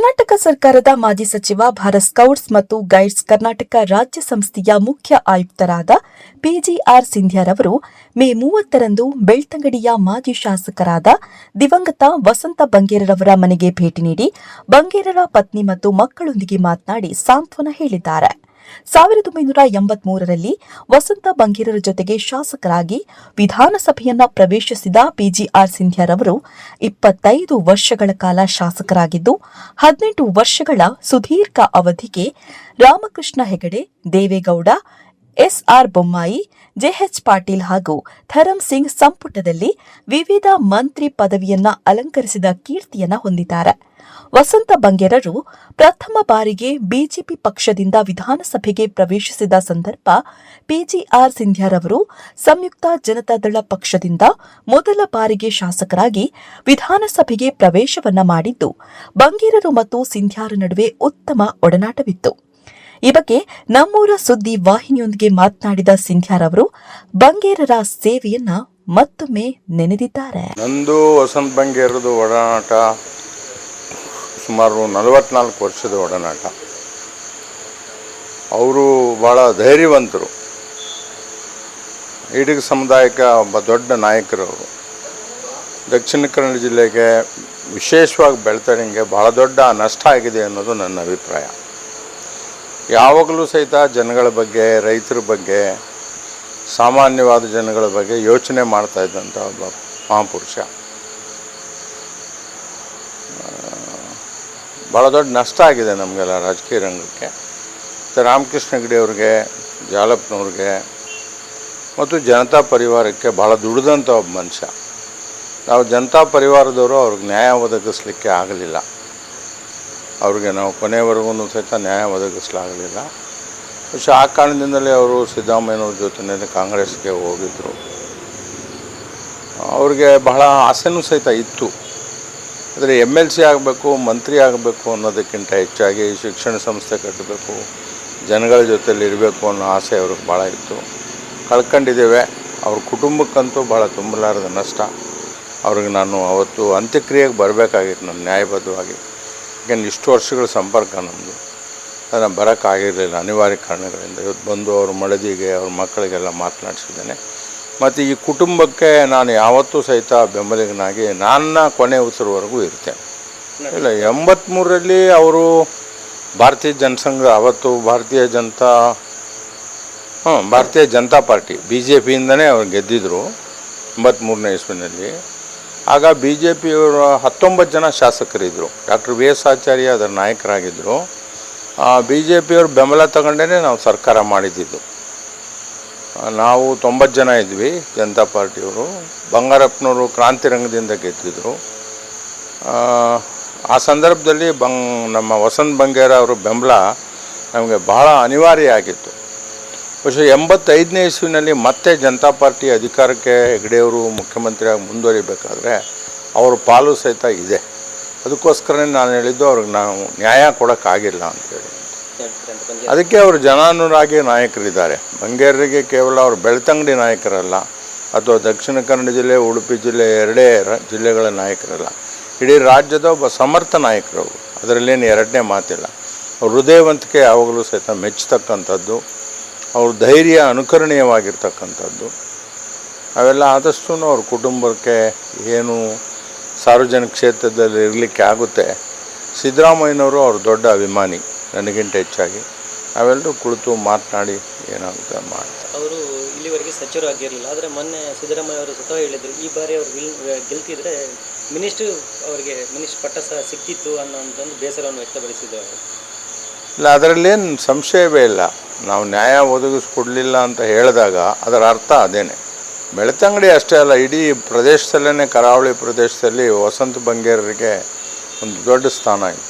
ಕರ್ನಾಟಕ ಸರ್ಕಾರದ ಮಾಜಿ ಸಚಿವ ಭಾರತ್ ಸ್ಕೌಟ್ಸ್ ಮತ್ತು ಗೈಡ್ಸ್ ಕರ್ನಾಟಕ ರಾಜ್ಯ ಸಂಸ್ಥೆಯ ಮುಖ್ಯ ಆಯುಕ್ತರಾದ ಪಿಜಿಆರ್ ಸಿಂಧ್ಯಾರವರು ಮೇ ಮೂವತ್ತರಂದು ಬೆಳ್ತಂಗಡಿಯ ಮಾಜಿ ಶಾಸಕರಾದ ದಿವಂಗತ ವಸಂತ ಬಂಗೇರರವರ ಮನೆಗೆ ಭೇಟಿ ನೀಡಿ ಬಂಗೇರರ ಪತ್ನಿ ಮತ್ತು ಮಕ್ಕಳೊಂದಿಗೆ ಮಾತನಾಡಿ ಸಾಂತ್ವನ ಹೇಳಿದ್ದಾರೆ. ಸಾವಿರದ ಒಂಬೈನೂರ ಎಂಬತ್ಮೂರರಲ್ಲಿ ವಸಂತ ಬಂಗೇರರ ಜೊತೆಗೆ ಶಾಸಕರಾಗಿ ವಿಧಾನಸಭೆಯನ್ನ ಪ್ರವೇಶಿಸಿದ ಪಿಜಿಆರ್ ಸಿಂಧ್ಯಾರವರು ಇಪ್ಪತ್ತೈದು ವರ್ಷಗಳ ಕಾಲ ಶಾಸಕರಾಗಿದ್ದು, ಹದಿನೆಂಟು ವರ್ಷಗಳ ಸುದೀರ್ಘ ಅವಧಿಗೆ Ramakrishna Hegde, Devegowda, S R Bommai J H Patil ಹಾಗೂ ಧರಂ ಸಿಂಗ್ ಸಂಪುಟದಲ್ಲಿ ವಿವಿಧ ಮಂತ್ರಿ ಪದವಿಯನ್ನ ಅಲಂಕರಿಸಿದ ಕೀರ್ತಿಯನ್ನ ಹೊಂದಿದ್ದಾರೆ. ವಸಂತ ಬಂಗೇರರು ಪ್ರಥಮ ಬಾರಿಗೆ ಬಿಜೆಪಿ ಪಕ್ಷದಿಂದ ವಿಧಾನಸಭೆಗೆ ಪ್ರವೇಶಿಸಿದ ಸಂದರ್ಭ, ಪಿಜಿಆರ್ ಸಿಂಧ್ಯಾರವರು ಸಂಯುಕ್ತ ಜನತಾದಳ ಪಕ್ಷದಿಂದ ಮೊದಲ ಬಾರಿಗೆ ಶಾಸಕರಾಗಿ ವಿಧಾನಸಭೆಗೆ ಪ್ರವೇಶವನ್ನ ಮಾಡಿದ್ದು, ಬಂಗೇರರು ಮತ್ತು ಸಿಂಧ್ಯಾರ ನಡುವೆ ಉತ್ತಮ ಒಡನಾಟವಿತ್ತು. ಈ ಬಗ್ಗೆ ನಮ್ಮೂರ ಸುದ್ದಿ ವಾಹಿನಿಯೊಂದಿಗೆ ಮಾತನಾಡಿದ ಸಿಂಧ್ಯಾರವರು, ಬಂಗೇರರ ಸೇವೆಯನ್ನ ಮತ್ತೊಮ್ಮೆ ನೆನೆದಿದ್ದಾರೆ. ನಂದು ವಸಂತ ಬಂಗೇರದು ಒಡನಾಟ ಸುಮಾರು ನಲವತ್ನಾಲ್ಕು ವರ್ಷದ ಒಡನಾಟ. ಅವರು ಭಾಳ ಧೈರ್ಯವಂತರು. ಈಡಿಗ ಸಮುದಾಯಕ್ಕೆ ಒಬ್ಬ ದೊಡ್ಡ ನಾಯಕರು ಅವರು. ದಕ್ಷಿಣ ಕನ್ನಡ ಜಿಲ್ಲೆಗೆ ವಿಶೇಷವಾಗಿ ಬೆಳ್ತಣಿಗೆ ಭಾಳ ದೊಡ್ಡ ನಷ್ಟ ಆಗಿದೆ ಅನ್ನೋದು ನನ್ನ ಅಭಿಪ್ರಾಯ. ಯಾವಾಗಲೂ ಸಹಿತ ಜನಗಳ ಬಗ್ಗೆ, ರೈತರ ಬಗ್ಗೆ, ಸಾಮಾನ್ಯವಾದ ಜನಗಳ ಬಗ್ಗೆ ಯೋಚನೆ ಮಾಡ್ತಾ ಇದ್ದಂಥ ಒಬ್ಬ ಮಹಾಪುರುಷ. ಭಾಳ ದೊಡ್ಡ ನಷ್ಟ ಆಗಿದೆ ನಮಗೆಲ್ಲ ರಾಜಕೀಯ ರಂಗಕ್ಕೆ. ಮತ್ತು ರಾಮಕೃಷ್ಣ ಹೆಗ್ಡೆ ಅವ್ರಿಗೆ ಮತ್ತು ಜನತಾ ಪರಿವಾರಕ್ಕೆ ಭಾಳ ದುಡಿದಂಥ ಒಬ್ಬ ಮನುಷ್ಯ. ನಾವು ಜನತಾ ಪರಿವಾರದವರು ಅವ್ರಿಗೆ ನ್ಯಾಯ ಒದಗಿಸ್ಲಿಕ್ಕೆ ಆಗಲಿಲ್ಲ. ಅವ್ರಿಗೆ ನಾವು ಕೊನೆಯವರೆಗೂ ಸಹಿತ ನ್ಯಾಯ ಒದಗಿಸ್ಲಾಗಲಿಲ್ಲ. ಬಹುಶಃ ಆ ಕಾರಣದಿಂದಲೇ ಅವರು ಸಿದ್ದರಾಮಯ್ಯನವ್ರ ಜೊತೆಯಲ್ಲಿ ಕಾಂಗ್ರೆಸ್ಗೆ ಹೋಗಿದ್ದರು ಅವ್ರಿಗೆ ಬಹಳ ಆಸೆನೂ ಸಹಿತ ಇತ್ತು. ಆದರೆ ಎಂ ಎಲ್ ಸಿ ಆಗಬೇಕು, ಮಂತ್ರಿ ಆಗಬೇಕು ಅನ್ನೋದಕ್ಕಿಂತ ಹೆಚ್ಚಾಗಿ ಶಿಕ್ಷಣ ಸಂಸ್ಥೆ ಕಟ್ಟಬೇಕು, ಜನಗಳ ಜೊತೆಲಿ ಇರಬೇಕು ಅನ್ನೋ ಆಸೆ ಅವ್ರಿಗೆ ಭಾಳ ಇತ್ತು. ಕಳ್ಕೊಂಡಿದ್ದೇವೆ. ಅವ್ರ ಕುಟುಂಬಕ್ಕಂತೂ ಭಾಳ ತುಂಬಲಾರದ ನಷ್ಟ. ಅವ್ರಿಗೆ ನಾನು ಅವತ್ತು ಅಂತ್ಯಕ್ರಿಯೆಗೆ ಬರಬೇಕಾಗಿತ್ತು, ನಾನು ನ್ಯಾಯಬದ್ಧವಾಗಿ. ಯಾಕೆಂದ್ರೆ ಇಷ್ಟು ವರ್ಷಗಳ ಸಂಪರ್ಕ ನಮ್ಮದು ಅದನ್ನು ಬರೋಕ್ಕಾಗಿರಲಿಲ್ಲ, ಅನಿವಾರ್ಯ ಕಾರಣಗಳಿಂದ. ಇವತ್ತು ಬಂದು ಅವ್ರ ಮಡದಿಗೆ ಅವ್ರ ಮಕ್ಕಳಿಗೆಲ್ಲ ಮಾತನಾಡಿಸಿದ್ದೇನೆ. ಮತ್ತು ಈ ಕುಟುಂಬಕ್ಕೆ ನಾನು ಯಾವತ್ತೂ ಸಹಿತ ಬೆಂಬಲಿಗನಾಗಿ ನನ್ನ ಕೊನೆ ಉಸಿರುವರೆಗೂ ಇರ್ತೇನೆ. ಇಲ್ಲ ಎಂಬತ್ತ್ಮೂರರಲ್ಲಿ ಅವರು ಭಾರತೀಯ ಜನಸಂಘ, ಅವತ್ತು ಭಾರತೀಯ ಜನತಾ ಹಾಂ Bharatiya Janata party B J ಪಿಯಿಂದನೇ ಅವ್ರು ಗೆದ್ದಿದ್ರು ಎಂಬತ್ತ್ಮೂರನೇ ಇಸ್ವಿನಲ್ಲಿ. ಆಗ ಬಿ ಜೆ ಪಿಯವರು ಹತ್ತೊಂಬತ್ತು ಜನ ಶಾಸಕರಿದ್ದರು ಡಾಕ್ಟರ್ ವಿ ಎಸ್ ಆಚಾರ್ಯ ಅದರ ನಾಯಕರಾಗಿದ್ದರು ಬಿ ಜೆ ಪಿಯವರು ಬೆಂಬಲ ತಗೊಂಡೇ ನಾವು ಸರ್ಕಾರ ಮಾಡಿದ್ದಿದ್ದು ನಾವು ತೊಂಬತ್ತು ಜನ ಇದ್ವಿ, ಜನತಾ ಪಾರ್ಟಿಯವರು. ಬಂಗಾರಪ್ಪನವರು ಕ್ರಾಂತಿರಂಗದಿಂದ ಗೆದ್ದಿದ್ರು. ಆ ಸಂದರ್ಭದಲ್ಲಿ ಬಂಗ್, ನಮ್ಮ ವಸಂತ್ ಬಂಗೇರ ಅವರು ಬೆಂಬಲ ನಮಗೆ ಬಹಳ ಅನಿವಾರ್ಯ ಆಗಿತ್ತು. ಪಶು ಎಂಬತ್ತೈದನೇ ಇಸುವಿನಲ್ಲಿ ಮತ್ತೆ ಜನತಾ ಪಾರ್ಟಿ ಅಧಿಕಾರಕ್ಕೆ ಹೆಗ್ಡೆಯವರು ಮುಖ್ಯಮಂತ್ರಿಯಾಗಿ ಮುಂದುವರಿಬೇಕಾದ್ರೆ ಅವರ ಪಾಲು ಸಹಿತ ಇದೆ. ಅದಕ್ಕೋಸ್ಕರನೇ ನಾನು ಹೇಳಿದ್ದು, ಅವ್ರಿಗೆ ನಾವು ನ್ಯಾಯ ಕೊಡೋಕ್ಕಾಗಿಲ್ಲ ಅಂತೇಳಿ. ಅದಕ್ಕೆ ಅವರು ಜನಾನುರಾಗಿ ನಾಯಕರಿದ್ದಾರೆ. ಬಂಗೇರಿಗೆ ಕೇವಲ ಅವರು ಬೆಳ್ತಂಗಡಿ ನಾಯಕರಲ್ಲ, ಅಥವಾ ದಕ್ಷಿಣ ಕನ್ನಡ ಜಿಲ್ಲೆ, ಉಡುಪಿ ಜಿಲ್ಲೆ ಎರಡೇ ಜಿಲ್ಲೆಗಳ ನಾಯಕರಲ್ಲ. ಇಡೀ ರಾಜ್ಯದ ಒಬ್ಬ ಸಮರ್ಥ ನಾಯಕರು ಅದರಲ್ಲೇನು ಎರಡನೇ ಮಾತಿಲ್ಲ. ಅವ್ರ ಹೃದಯವಂತಿಕೆ ಯಾವಾಗಲೂ ಸಹಿತ ಮೆಚ್ಚತಕ್ಕಂಥದ್ದು, ಅವ್ರ ಧೈರ್ಯ ಅನುಕರಣೀಯವಾಗಿರ್ತಕ್ಕಂಥದ್ದು. ಅವೆಲ್ಲ ಆದಷ್ಟು ಅವ್ರ ಕುಟುಂಬಕ್ಕೆ ಏನು ಸಾರ್ವಜನಿಕ ಕ್ಷೇತ್ರದಲ್ಲಿ ಇರಲಿಕ್ಕೆ ಆಗುತ್ತೆ. ಸಿದ್ದರಾಮಯ್ಯನವರು ಅವ್ರ ದೊಡ್ಡ ಅಭಿಮಾನಿ. ನನಗಿಂತ ಹೆಚ್ಚಾಗಿ. ಅವೆಲ್ಲರೂ ಕುಳಿತು ಮಾತನಾಡಿ ಏನಾಗುತ್ತೆ ಮಾಡ್ತಾರೆ ಅವರು ಇಲ್ಲಿವರೆಗೆ ಸಚಿವರು ಆಗಿರಲಿಲ್ಲ. ಆದರೆ ಮೊನ್ನೆ ಸಿದ್ದರಾಮಯ್ಯ ಅವರು ಸ್ವತಃ ಹೇಳಿದ್ರು ಈ ಬಾರಿ ಅವರು ಗೆಲ್ತಿದ್ರೆ ಮಿನಿಸ್ಟ್ರು ಅವರಿಗೆ ಮಿನಿಸ್ಟ್ರ್ ಪಟ್ಟ ಸಹ ಸಿಕ್ಕಿತ್ತು ಅನ್ನೋಂಥದ್ದು ಬೇಸರವನ್ನು ವ್ಯಕ್ತಪಡಿಸಿದ್ದಾರೆ. ಇಲ್ಲ ಅದರಲ್ಲೇನು ಸಂಶಯವೇ ಇಲ್ಲ. ನಾವು ನ್ಯಾಯ ಒದಗಿಸ್ಕೊಡ್ಲಿಲ್ಲ ಅಂತ ಹೇಳಿದಾಗ ಅದರ ಅರ್ಥ ಅದೇನೆ. ಬೆಳತಂಗಡಿ ಅಷ್ಟೇ ಅಲ್ಲ ಇಡೀ ಪ್ರದೇಶದಲ್ಲೇ ಕರಾವಳಿ ಪ್ರದೇಶದಲ್ಲಿ ವಸಂತ ಬಂಗೇರರಿಗೆ ಒಂದು ದೊಡ್ಡ ಸ್ಥಾನ ಇತ್ತು